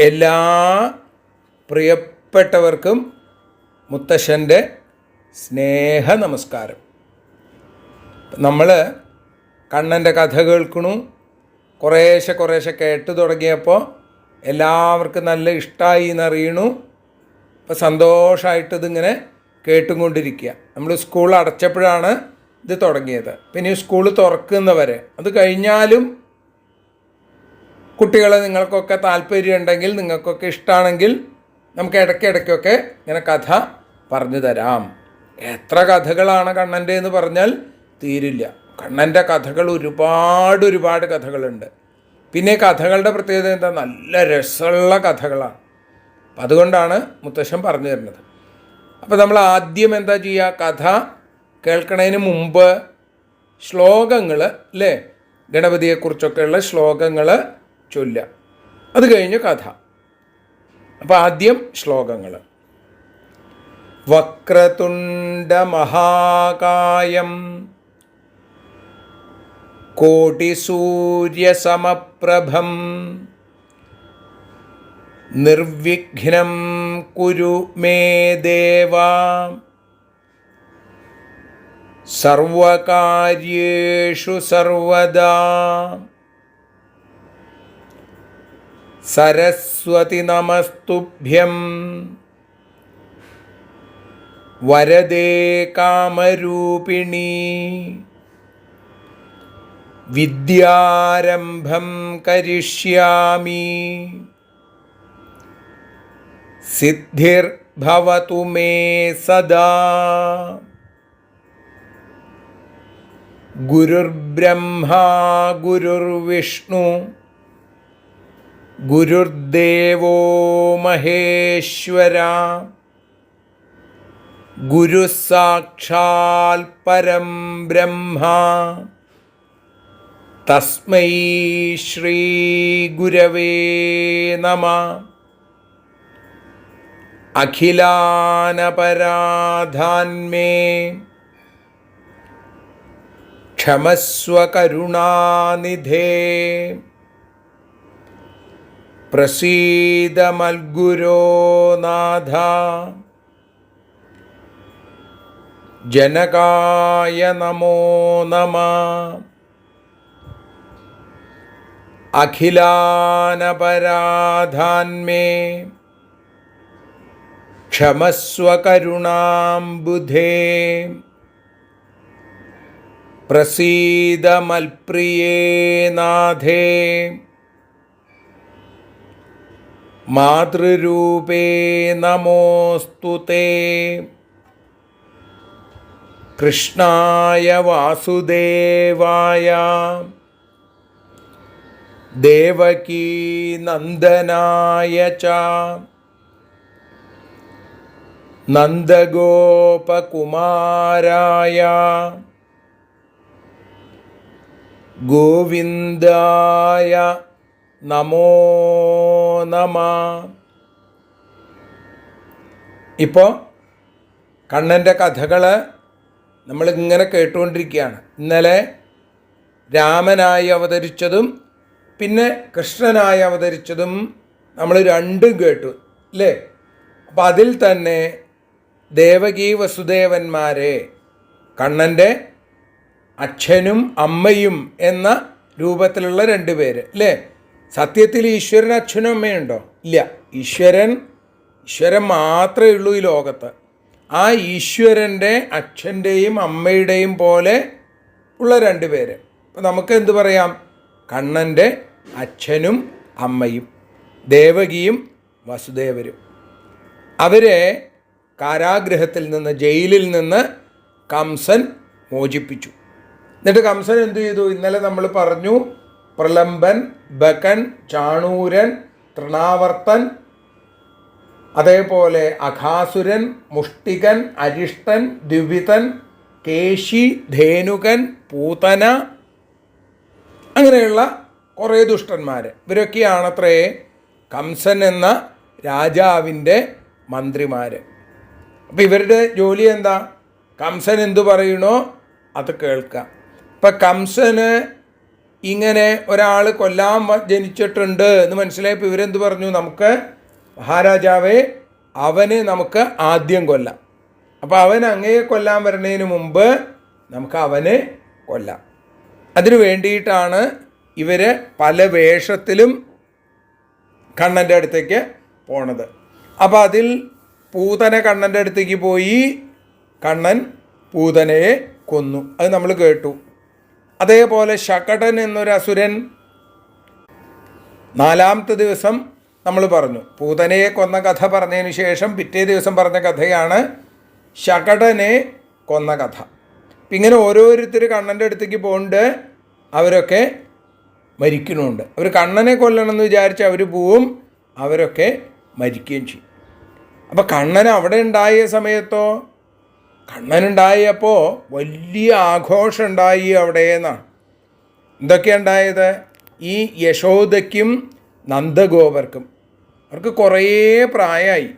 എല്ലാ പ്രിയപ്പെട്ടവർക്കും മുത്തശ്ശന്റെ സ്നേഹ നമസ്കാരം നമ്മൾ കണ്ണന്റെ കഥ കേൾക്കണു. കുറേശ്ശെ കുറേശ്ശെ കേട്ട് തുടങ്ങിയപ്പോൾ എല്ലാവർക്കും നല്ല ഇഷ്ടമായി എന്നറിയണു. ഇപ്പം സന്തോഷമായിട്ട് ഇതിങ്ങനെ കേട്ടുകൊണ്ടിരിക്കുക. നമ്മൾ സ്കൂൾ അടച്ചപ്പോഴാണ് ഇത് തുടങ്ങിയത്. പിന്നെ സ്കൂൾ തുറക്കുന്നവരെ. അത് കഴിഞ്ഞാലും കുട്ടികളെ നിങ്ങൾക്കൊക്കെ താല്പര്യം ഉണ്ടെങ്കിൽ നിങ്ങൾക്കൊക്കെ ഇഷ്ടമാണെങ്കിൽ നമുക്ക് ഇടയ്ക്കിടയ്ക്കൊക്കെ ഇങ്ങനെ കഥ പറഞ്ഞു തരാം. എത്ര കഥകളാണ് കണ്ണന്റെ എന്ന് പറഞ്ഞാൽ തീരില്ല. കണ്ണന്റെ കഥകൾ ഒരുപാട് ഒരുപാട് കഥകളുണ്ട്. പിന്നെ കഥകളുടെ പ്രത്യേകത എന്താ? നല്ല രസമുള്ള കഥകളാണ്. അതുകൊണ്ടാണ് മുത്തശ്ശൻ പറഞ്ഞു തരുന്നത്. അപ്പോൾ നമ്മൾ ആദ്യം എന്താ ചെയ്യുക? കഥ കേൾക്കണതിന് മുമ്പ് ശ്ലോകങ്ങൾ അല്ലേ? ഗണപതിയെക്കുറിച്ചൊക്കെയുള്ള ശ്ലോകങ്ങൾ ചൊല്ലുക അത് കഴിഞ്ഞ് കഥ. അപ്പം ആദ്യം ശ്ലോകങ്ങൾ വക്രതുണ്ടമഹാകായം കോടിസൂര്യസമപ്രഭം നിർവിഘ്നം കുരു മേ ദേവ സർവകാര്യേഷു സർവദാ सरस्वती नमस्तुभ्यं वरदे कामरूपिणी। विद्यारम्भं करिष्यामि। सिद्धिर्भवतु मे सदा। गुरुर्ब्रह्मा गुरुर्विष्णु। ഗുരുർദേവോ മഹേശ്വര ഗുരുസാക്ഷാൽ പരം ബ്രഹ്മ തസ്മൈ ശ്രീ ഗുരവേ നമ. അഖിലാനപരാധാന്മേ ക്ഷമസ്വ കരുണാനിധേ പ്രസീദമൽഗുരോ നാഥ. ജനകായ നമോ നമ. അഖിലാനപരാധാന്മേ. ക്ഷമസ്വ പ്രസീതമൽപ്രിയേ നാഥേ. മാതൃരൂപേ നമോസ്തു തേ. കൃഷ്ണായ വാസുദേവായ. ദേവകീ നന്ദനായ ച. നന്ദഗോപകുമാരായ. ഗോവിന്ദായ നമോ നമ. ഇപ്പോൾ കണ്ണന്റെ കഥകൾ നമ്മളിങ്ങനെ കേട്ടുകൊണ്ടിരിക്കുകയാണ്. ഇന്നലെ രാമനായി അവതരിച്ചതും പിന്നെ കൃഷ്ണനായി അവതരിച്ചതും നമ്മൾ രണ്ടും കേട്ടു അല്ലേ? അപ്പം അതിൽ തന്നെ ദേവകീ വസുദേവന്മാരെ കണ്ണന്റെ അച്ഛനും അമ്മയും എന്ന രൂപത്തിലുള്ള രണ്ട് പേര് അല്ലേ? സത്യത്തിൽ ഈശ്വരൻ അച്ഛനും അമ്മയുണ്ടോ ഇല്ല. ഈശ്വരൻ ഈശ്വരൻ മാത്രമേ ഉള്ളൂ ഈ ലോകത്ത്. ആ ഈശ്വരന്റെ അച്ഛന്റെയും അമ്മയുടെയും പോലെ ഉള്ള രണ്ട് പേര്. അപ്പം നമുക്ക് എന്ത് പറയാം? കണ്ണന്റെ അച്ഛനും അമ്മയും ദേവകിയും വസുദേവരും. അവരെ കാരാഗ്രഹത്തിൽ നിന്ന് ജയിലിൽ നിന്ന് കംസൻ മോചിപ്പിച്ചു. എന്നിട്ട് കംസൻ എന്തു ചെയ്തു? ഇന്നലെ നമ്മൾ പറഞ്ഞു പ്രലംബൻ ബകൻ ചാണൂരൻ തൃണാവർത്തൻ അതേപോലെ അഘാസുരൻ മുഷ്ടികൻ അരിഷ്ടൻ ദ്വിവിതൻ കേശി ധേനുകൻ പൂതന അങ്ങനെയുള്ള കുറേ ദുഷ്ടന്മാർ ഇവരൊക്കെയാണത്രേ കംസൻ എന്ന രാജാവിന്റെ മന്ത്രിമാർ അപ്പം ഇവരുടെ ജോലി എന്താ? കംസൻ എന്തു പറയണോ അത് കേൾക്കുക ഇപ്പം കംസന് ഇങ്ങനെ ഒരാൾ കൊല്ലാൻ ജനിച്ചിട്ടുണ്ട് എന്ന് മനസ്സിലായപ്പോൾ ഇവരെന്ത് പറഞ്ഞു? നമുക്ക് മഹാരാജാവേ അവനെ നമുക്ക് ആദ്യം കൊല്ലാം. അപ്പോൾ അവൻ അങ്ങയെ കൊല്ലാൻ വരുന്നതിന് മുമ്പ് നമുക്ക് അവനെ കൊല്ലാം. അതിനു വേണ്ടിയിട്ടാണ് ഇവർ പല വേഷത്തിലും കണ്ണന്റെ അടുത്തേക്ക് പോണത്. അപ്പോൾ അതിൽ പൂതന കണ്ണന്റെ അടുത്തേക്ക് പോയി കണ്ണൻ പൂതനയെ കൊന്നു. അത് നമ്മൾ കേട്ടു. അതേപോലെ ശകടൻ എന്നൊരു അസുരൻ നാലാമത്തെ ദിവസം നമ്മൾ പറഞ്ഞു. പൂതനയെ കൊന്ന കഥ പറഞ്ഞതിന് ശേഷം പിറ്റേ ദിവസം പറഞ്ഞ കഥയാണ് ശകടനെ കൊന്ന കഥ. അപ്പം ഇങ്ങനെ ഓരോരുത്തർ കണ്ണന്റെ അടുത്തേക്ക് പോകുന്നുണ്ട് അവരൊക്കെ മരിക്കണമുണ്ട് അവർ കണ്ണനെ കൊല്ലണം എന്ന് വിചാരിച്ച് അവർ പോവും അവരൊക്കെ മരിക്കുകയും ചെയ്യും. അപ്പോൾ കണ്ണൻ അവിടെ ഉണ്ടായ സമയത്തോ കണ്ണനുണ്ടായപ്പോൾ വലിയ ആഘോഷം ഉണ്ടായി അവിടെ എന്നാണ് എന്തൊക്കെയുണ്ടായത് ഈ യശോദയ്ക്കും നന്ദഗോപർക്കും അവർക്ക് കുറേ പ്രായമായി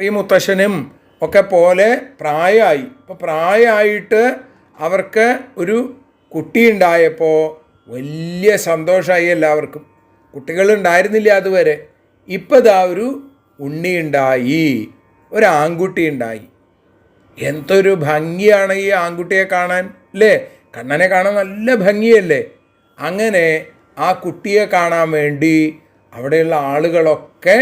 ഈ മുത്തശ്ശനും ഒക്കെ പോലെ പ്രായമായി അപ്പോൾ പ്രായമായിട്ട് അവർക്ക് ഒരു കുട്ടി ഉണ്ടായപ്പോൾ വലിയ സന്തോഷമായി എല്ലാവർക്കും. കുട്ടികളുണ്ടായിരുന്നില്ല അതുവരെ. ഇപ്പോൾ ഇതാ ഒരു ഉണ്ണിയുണ്ടായി. ഒരു ആൺകുട്ടി ഉണ്ടായി എന്തൊരു ഭംഗിയാണ് ഈ ആൺകുട്ടിയെ കാണാൻ അല്ലേ കണ്ണനെ കാണാൻ നല്ല ഭംഗിയല്ലേ? അങ്ങനെ ആ കുട്ടിയെ കാണാൻ വേണ്ടി അവിടെയുള്ള ആളുകളൊക്കെ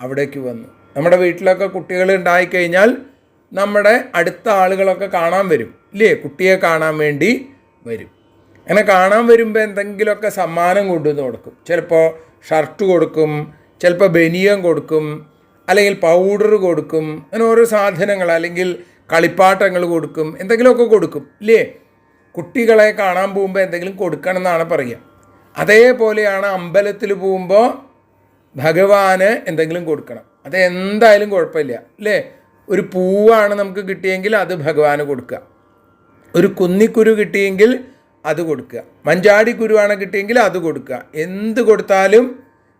അവിടേക്ക് വന്നു. നമ്മുടെ വീട്ടിലൊക്കെ കുട്ടികൾ ഉണ്ടായിക്കഴിഞ്ഞാൽ നമ്മുടെ അടുത്ത ആളുകളൊക്കെ കാണാൻ വരും ഇല്ലേ കുട്ടിയെ കാണാൻ വേണ്ടി വരും. അങ്ങനെ കാണാൻ വരുമ്പോൾ എന്തെങ്കിലുമൊക്കെ സമ്മാനം കൊണ്ടുവന്ന് കൊടുക്കും. ചിലപ്പോൾ ഷർട്ട് കൊടുക്കും ചിലപ്പോൾ ബനിയൻ കൊടുക്കും അല്ലെങ്കിൽ പൗഡർ കൊടുക്കും അങ്ങനെ ഓരോ സാധനങ്ങൾ അല്ലെങ്കിൽ കളിപ്പാട്ടങ്ങൾ കൊടുക്കും എന്തെങ്കിലുമൊക്കെ കൊടുക്കും ഇല്ലേ? കുട്ടികളെ കാണാൻ പോകുമ്പോൾ എന്തെങ്കിലും കൊടുക്കണം എന്നാണ് പറയുക. അതേപോലെയാണ് അമ്പലത്തിൽ പോകുമ്പോൾ ഭഗവാന് എന്തെങ്കിലും കൊടുക്കണം. അത് എന്തായാലും കുഴപ്പമില്ല അല്ലേ ഒരു പൂവാണ് നമുക്ക് കിട്ടിയെങ്കിൽ അത് ഭഗവാന് കൊടുക്കുക. ഒരു കുന്നിക്കുരു കിട്ടിയെങ്കിൽ അത് കൊടുക്കുക. മഞ്ചാടി കുരുവാണ് കിട്ടിയെങ്കിൽ അത് കൊടുക്കുക. എന്ത് കൊടുത്താലും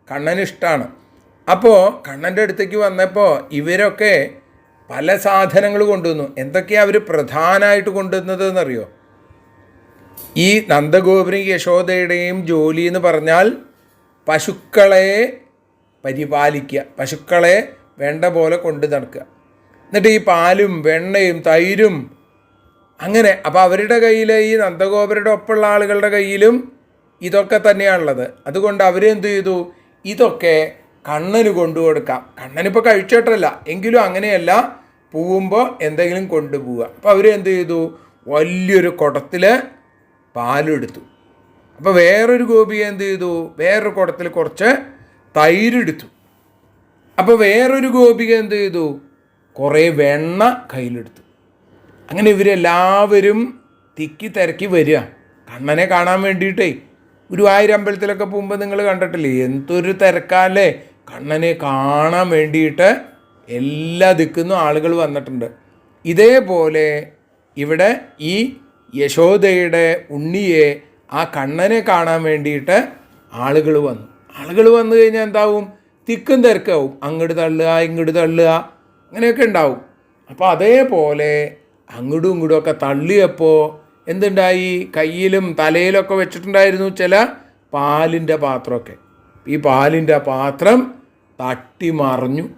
കണ്ണന് ഇഷ്ടമാണ് അപ്പോൾ കണ്ണന്റെ അടുത്തേക്ക് വന്നപ്പോൾ ഇവരൊക്കെ പല സാധനങ്ങൾ കൊണ്ടുവന്നു. എന്തൊക്കെയാണ് അവർ പ്രധാനമായിട്ട് കൊണ്ടുവന്നത് എന്നറിയോ ഈ നന്ദഗോപുരം യശോദയുടെയും ജോലി എന്ന് പറഞ്ഞാൽ പശുക്കളെ പരിപാലിക്കുക പശുക്കളെ വേണ്ട പോലെ കൊണ്ടു നടക്കുക. എന്നിട്ട് ഈ പാലും വെണ്ണയും തൈരും അങ്ങനെ അപ്പോൾ അവരുടെ കയ്യിൽ ഈ നന്ദഗോപുരയുടെ ഒപ്പമുള്ള ആളുകളുടെ കയ്യിലും ഇതൊക്കെ തന്നെയാണുള്ളത്. അതുകൊണ്ട് അവരെന്ത് ചെയ്തു? ഇതൊക്കെ കണ്ണന് കൊണ്ടു കൊടുക്കാം കണ്ണനിപ്പോൾ കഴിച്ചിട്ടല്ല. എങ്കിലും അങ്ങനെയല്ല പോവുമ്പോൾ എന്തെങ്കിലും കൊണ്ടുപോവുക. അപ്പോൾ അവർ എന്ത് ചെയ്തു? വലിയൊരു കുടത്തിൽ പാലെടുത്തു. അപ്പോൾ വേറൊരു ഗോപി എന്ത് ചെയ്തു? വേറൊരു കുടത്തിൽ കുറച്ച് തൈരെടുത്തു. അപ്പോൾ വേറൊരു ഗോപിക എന്ത് ചെയ്തു? കുറേ വെണ്ണ കയ്യിലെടുത്തു. അങ്ങനെ ഇവരെല്ലാവരും തിക്കി തിരക്കി വരിക. കണ്ണനെ കാണാൻ വേണ്ടിയിട്ടേ. ഗുരുവായൂർ അമ്പലത്തിലൊക്കെ പോകുമ്പോൾ നിങ്ങൾ കണ്ടിട്ടില്ലേ? എന്തൊരു തിരക്കാല്ലേ? കണ്ണനെ കാണാൻ വേണ്ടിയിട്ട് എല്ലാ ദിക്കുന്നും ആളുകൾ വന്നിട്ടുണ്ട്. ഇതേപോലെ ഇവിടെ ഈ യശോദയുടെ ഉണ്ണിയെ ആ കണ്ണനെ കാണാൻ വേണ്ടിയിട്ട് ആളുകൾ വന്നു. ആളുകൾ വന്നു കഴിഞ്ഞാൽ എന്താവും? തിക്കും തിരക്കാവും. അങ്ങോട്ട് തള്ളുക ഇങ്ങോട്ട് തള്ളുക അങ്ങനെയൊക്കെ ഉണ്ടാവും. അപ്പോൾ അതേപോലെ അങ്ങോട്ടും ഇങ്ങോട്ടും ഒക്കെ തള്ളിയപ്പോൾ എന്തുണ്ടായി? കയ്യിലും തലയിലൊക്കെ വെച്ചിട്ടുണ്ടായിരുന്നു ചില പാലിന്റെ പാത്രമൊക്കെ. ഈ പാലിന്റെ പാത്രം തട്ടി മറിഞ്ഞു.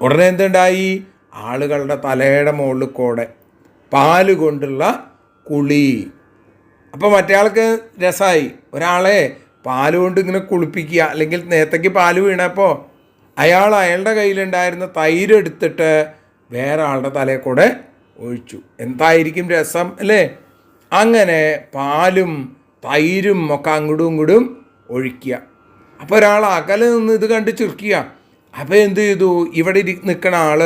ഉടനെ എന്തുണ്ടായി? ആളുകളുടെ തലയുടെ മുകളിൽ കൂടെ പാൽ കൊണ്ടുള്ള കുളി. അപ്പോൾ മറ്റേയാൾക്ക് രസമായി ഒരാളെ പാൽ കൊണ്ട് ഇങ്ങനെ കുളിപ്പിക്കുക അല്ലെങ്കിൽ നേരത്തേക്ക് പാൽ വീണപ്പോൾ അയാൾ അയാളുടെ കയ്യിലുണ്ടായിരുന്ന തൈര് എടുത്തിട്ട് വേറെ ആളുടെ തലയിൽ കൂടെ ഒഴിച്ചു. എന്തായിരിക്കും രസം അല്ലേ? അങ്ങനെ പാലും തൈരും ഒക്കെ അങ്ങോട്ടും ഇങ്ങോട്ടും ഒഴിക്കുക. അപ്പോൾ ഒരാൾ അകലെ നിന്ന് ഇത് കണ്ട് ചുരുക്കുക അപ്പോൾ എന്ത് ചെയ്തു? ഇവിടെ നിൽക്കണ ആൾ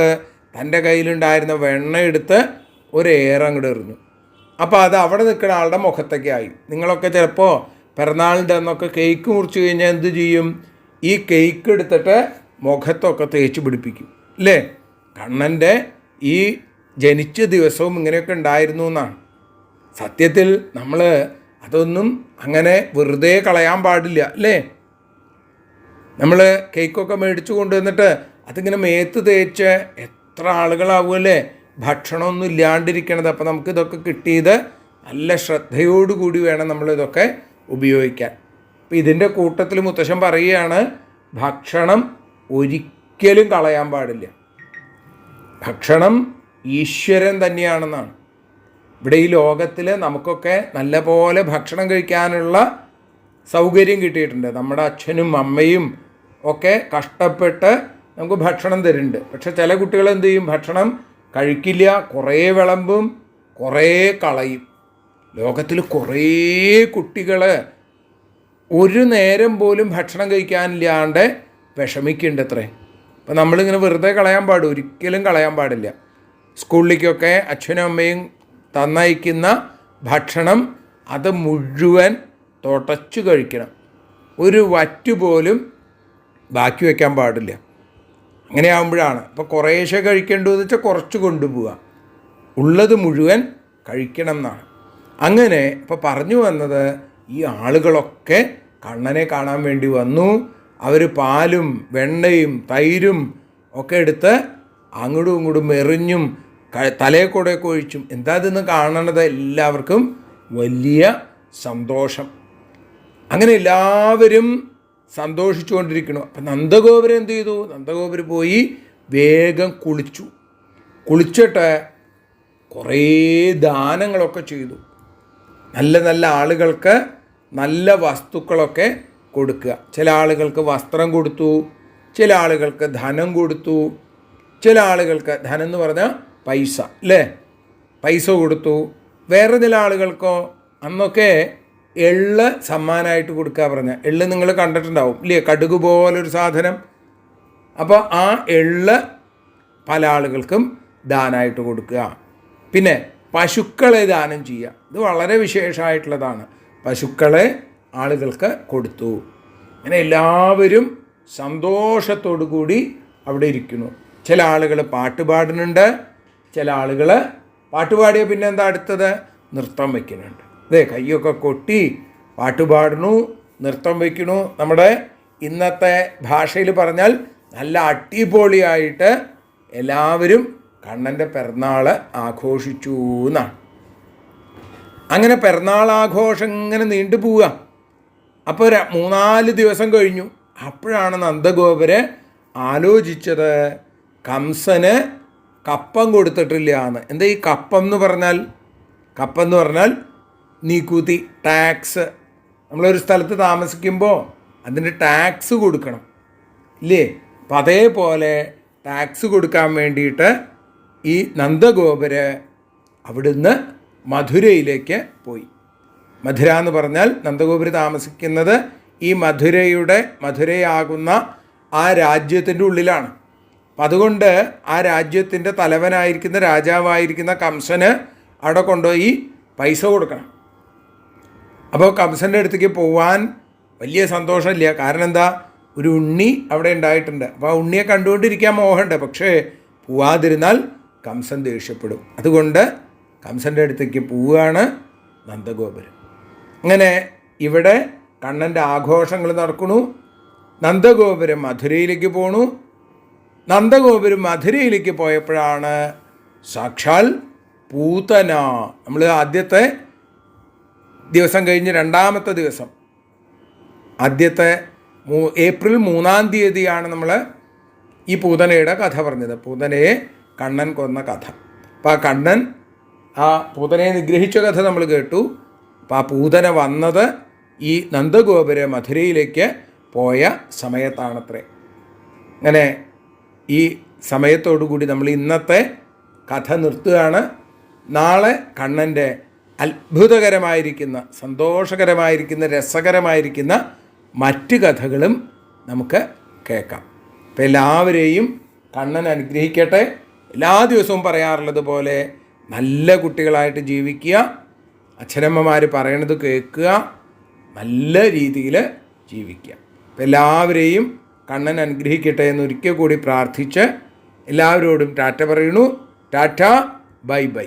തന്റെ കയ്യിലുണ്ടായിരുന്ന വെണ്ണ എടുത്ത് ഒരേറെ അങ്ങോട്ട് എറിഞ്ഞു. അപ്പോൾ അത് അവിടെ നിൽക്കുന്ന ആളുടെ മുഖത്തൊക്കെ ആയി. നിങ്ങളൊക്കെ ചിലപ്പോൾ പിറന്നാളിന്റെ അന്നൊക്കെ കേക്ക് മുറിച്ച് കഴിഞ്ഞാൽ എന്ത് ചെയ്യും? ഈ കേക്ക് എടുത്തിട്ട് മുഖത്തൊക്കെ തേച്ച് പിടിപ്പിക്കും. അല്ലേ കണ്ണന്റെ ഈ ജനിച്ച ദിവസവും ഇങ്ങനെയൊക്കെ ഉണ്ടായിരുന്നു എന്നാണ് സത്യത്തിൽ നമ്മൾ അതൊന്നും അങ്ങനെ വെറുതെ കളയാൻ പാടില്ല. അല്ലേ നമ്മൾ കേക്കൊക്കെ മേടിച്ചു കൊണ്ടുവന്നിട്ട് അതിങ്ങനെ മേത്ത് തേച്ച് എത്ര ആളുകളാവുമല്ലേ ഭക്ഷണമൊന്നും ഇല്ലാണ്ടിരിക്കണത്. അപ്പോൾ നമുക്ക് ഇതൊക്കെ കിട്ടിയത് നല്ല ശ്രദ്ധയോടുകൂടി വേണം നമ്മളിതൊക്കെ ഉപയോഗിക്കാൻ. അപ്പം ഇതിന്റെ കൂട്ടത്തിൽ മുത്തശ്ശൻ പറയുകയാണ് ഭക്ഷണം ഒരിക്കലും കളയാൻ പാടില്ല. ഭക്ഷണം ഈശ്വരൻ തന്നെയാണെന്നാണ്. ഇവിടെ ഈ ലോകത്തിൽ നമുക്കൊക്കെ നല്ല പോലെ ഭക്ഷണം കഴിക്കാനുള്ള സൗകര്യം കിട്ടിയിട്ടുണ്ട്. നമ്മുടെ അച്ഛനും അമ്മയും ഒക്കെ കഷ്ടപ്പെട്ട് നമുക്ക് ഭക്ഷണം തരുന്നുണ്ട്. പക്ഷെ ചില കുട്ടികൾ എന്ത് ചെയ്യും? ഭക്ഷണം കഴിക്കില്ല കുറേ വിളമ്പും കുറേ കളയും. ലോകത്തിൽ കുറേ കുട്ടികൾ ഒരു നേരം പോലും ഭക്ഷണം കഴിക്കാനില്ലാണ്ട് വിഷമിക്കുന്നുണ്ട് അത്രേ. അപ്പം നമ്മളിങ്ങനെ വെറുതെ കളയാൻ പാടില്ല ഒരിക്കലും കളയാൻ പാടില്ല. സ്കൂളിലേക്കൊക്കെ അച്ഛനും അമ്മയും തന്നയക്കുന്ന ഭക്ഷണം അത് മുഴുവൻ തുടച്ചു കഴിക്കണം. ഒരു വറ്റ് പോലും ബാക്കി വയ്ക്കാൻ പാടില്ല. അങ്ങനെ ആകുമ്പോഴാണ് അപ്പോൾ കുറേശ്ശെ കഴിക്കേണ്ടതെന്ന് വെച്ചാൽ കുറച്ച് കൊണ്ടുപോവുക ഉള്ളത് മുഴുവൻ കഴിക്കണം എന്നാണ്. അങ്ങനെ ഇപ്പോൾ പറഞ്ഞു വന്നത് ഈ ആളുകളൊക്കെ കണ്ണനെ കാണാൻ വേണ്ടി വന്നു. അവർ പാലും വെണ്ണയും തൈരും ഒക്കെ എടുത്ത് അങ്ങോട്ടും ഇങ്ങോട്ടും എറിഞ്ഞും തലയെ കൂടെ ഒഴിച്ചും. എന്താ ഇതെന്ന് കാണണത് എല്ലാവർക്കും വലിയ സന്തോഷം. അങ്ങനെ എല്ലാവരും സന്തോഷിച്ചുകൊണ്ടിരിക്കുന്നു. അപ്പം നന്ദഗോപുരം എന്ത് ചെയ്തു? നന്ദഗോപുരം പോയി വേഗം കുളിച്ചു. കുളിച്ചിട്ട് കുറേ ദാനങ്ങളൊക്കെ ചെയ്തു. നല്ല നല്ല ആളുകൾക്ക് നല്ല വസ്തുക്കളൊക്കെ കൊടുക്കുക. ചില ആളുകൾക്ക് വസ്ത്രം കൊടുത്തു ചില ആളുകൾക്ക് ധനം കൊടുത്തു ചില ആളുകൾക്ക് ധനം എന്ന് പറഞ്ഞാൽ പൈസ അല്ലേ? പൈസ കൊടുത്തു. വേറെ ചില ആളുകൾക്കോ അന്നൊക്കെ എള്ള് സമ്മാനമായിട്ട് കൊടുക്കുക പറഞ്ഞ. എള്ള് നിങ്ങൾ കണ്ടിട്ടുണ്ടാവും. ഇല്ലേ? കടുക് പോലൊരു സാധനം. അപ്പോൾ ആ എള്ള് പല ആളുകൾക്കും ദാനമായിട്ട് കൊടുക്കുക. പിന്നെ പശുക്കളെ ദാനം ചെയ്യുക. ഇത് വളരെ വിശേഷമായിട്ടുള്ളതാണ്. പശുക്കളെ ആളുകൾക്ക് കൊടുത്തു. അങ്ങനെ എല്ലാവരും സന്തോഷത്തോടു കൂടി അവിടെ ഇരിക്കുന്നു. ചില ആളുകൾ പാട്ട് പാടുന്നുണ്ട്. ചില ആളുകൾ പാട്ട് പാടിയ പിന്നെ എന്താ അടുത്തത്? നൃത്തം വയ്ക്കുന്നുണ്ട് ഇതേ കൈയൊക്കെ കൊട്ടി പാട്ടുപാടണു നൃത്തം വയ്ക്കണു നമ്മുടെ ഇന്നത്തെ ഭാഷയിൽ പറഞ്ഞാൽ നല്ല അടിപൊളിയായിട്ട് എല്ലാവരും കണ്ണന്റെ പിറന്നാൾ ആഘോഷിച്ചു എന്നാണ് അങ്ങനെ പിറന്നാൾ ആഘോഷം ഇങ്ങനെ നീണ്ടു പോവുക. അപ്പോൾ മൂന്നാൽ ദിവസം കഴിഞ്ഞു. അപ്പോഴാണ് നന്ദഗോപര് ആലോചിച്ചത് കംസന് കപ്പം കൊടുത്തിട്ടില്ല എന്ന്. എന്താ ഈ കപ്പം എന്ന് പറഞ്ഞാൽ? കപ്പം എന്ന് പറഞ്ഞാൽ നികുതി ടാക്സ് നമ്മളൊരു സ്ഥലത്ത് താമസിക്കുമ്പോൾ അതിന് ടാക്സ് കൊടുക്കണം. ഇല്ലേ? അപ്പം അതേപോലെ ടാക്സ് കൊടുക്കാൻ വേണ്ടിയിട്ട് ഈ നന്ദഗോപര് അവിടുന്ന് മധുരയിലേക്ക് പോയി. മധുര എന്ന് പറഞ്ഞാൽ നന്ദഗോപുരി താമസിക്കുന്നത് ഈ മധുരയുടെ മധുരയാകുന്ന ആ രാജ്യത്തിന്റെ ഉള്ളിലാണ്. അപ്പം അതുകൊണ്ട് ആ രാജ്യത്തിന്റെ തലവനായിരിക്കുന്ന രാജാവായിരിക്കുന്ന കംസന് അവിടെ കൊണ്ടുപോയി പൈസ കൊടുക്കണം. അപ്പോൾ കംസന്റെ അടുത്തേക്ക് പോവാൻ വലിയ സന്തോഷമില്ല. കാരണം എന്താ? ഒരു ഉണ്ണി അവിടെ ഉണ്ടായിട്ടുണ്ട്. അപ്പോൾ ആ ഉണ്ണിയെ കണ്ടുകൊണ്ടിരിക്കാൻ മോഹമുണ്ട്. പക്ഷേ പോവാതിരുന്നാൽ കംസൻ ദേഷ്യപ്പെടും. അതുകൊണ്ട് കംസന്റെ അടുത്തേക്ക് പോവുകയാണ് നന്ദഗോപുരം. അങ്ങനെ ഇവിടെ കണ്ണന്റെ ആഘോഷങ്ങൾ നടക്കണു നന്ദഗോപുരം മധുരയിലേക്ക് പോണു. നന്ദഗോപുരം മധുരയിലേക്ക് പോയപ്പോഴാണ് സാക്ഷാൽ പൂതന. നമ്മൾ ആദ്യത്തെ ദിവസം കഴിഞ്ഞ് രണ്ടാമത്തെ ദിവസം. ആദ്യത്തെ ഏപ്രിൽ മൂന്നാം തീയതിയാണ് നമ്മൾ ഈ പൂതനയുടെ കഥ പറഞ്ഞത്. പൂതനയെ കണ്ണൻ കൊന്ന കഥ. അപ്പോൾ ആ കണ്ണൻ ആ പൂതനയെ നിഗ്രഹിച്ച കഥ നമ്മൾ കേട്ടു. അപ്പോൾ ആ പൂതന വന്നത് ഈ നന്ദഗോപുര മധുരയിലേക്ക് പോയ സമയത്താണത്രേ. അങ്ങനെ ഈ സമയത്തോടു കൂടി നമ്മൾ ഇന്നത്തെ കഥ നിർത്തുകയാണ്. നാളെ കണ്ണന്റെ അത്ഭുതകരമായിരിക്കുന്ന സന്തോഷകരമായിരിക്കുന്ന രസകരമായിരിക്കുന്ന മറ്റ് കഥകളും നമുക്ക് കേൾക്കാം. അപ്പം എല്ലാവരെയും കണ്ണൻ അനുഗ്രഹിക്കട്ടെ. എല്ലാ ദിവസവും പറയാറുള്ളത് പോലെ നല്ല കുട്ടികളായിട്ട് ജീവിക്കുക അച്ഛനമ്മമാർ പറയണത് കേൾക്കുക നല്ല രീതിയിൽ ജീവിക്കുക. അപ്പം എല്ലാവരെയും കണ്ണൻ അനുഗ്രഹിക്കട്ടെ എന്ന് ഒരിക്കൽ കൂടി പ്രാർത്ഥിച്ച് എല്ലാവരോടും ടാറ്റ പറയണു ടാറ്റ ബൈ ബൈ.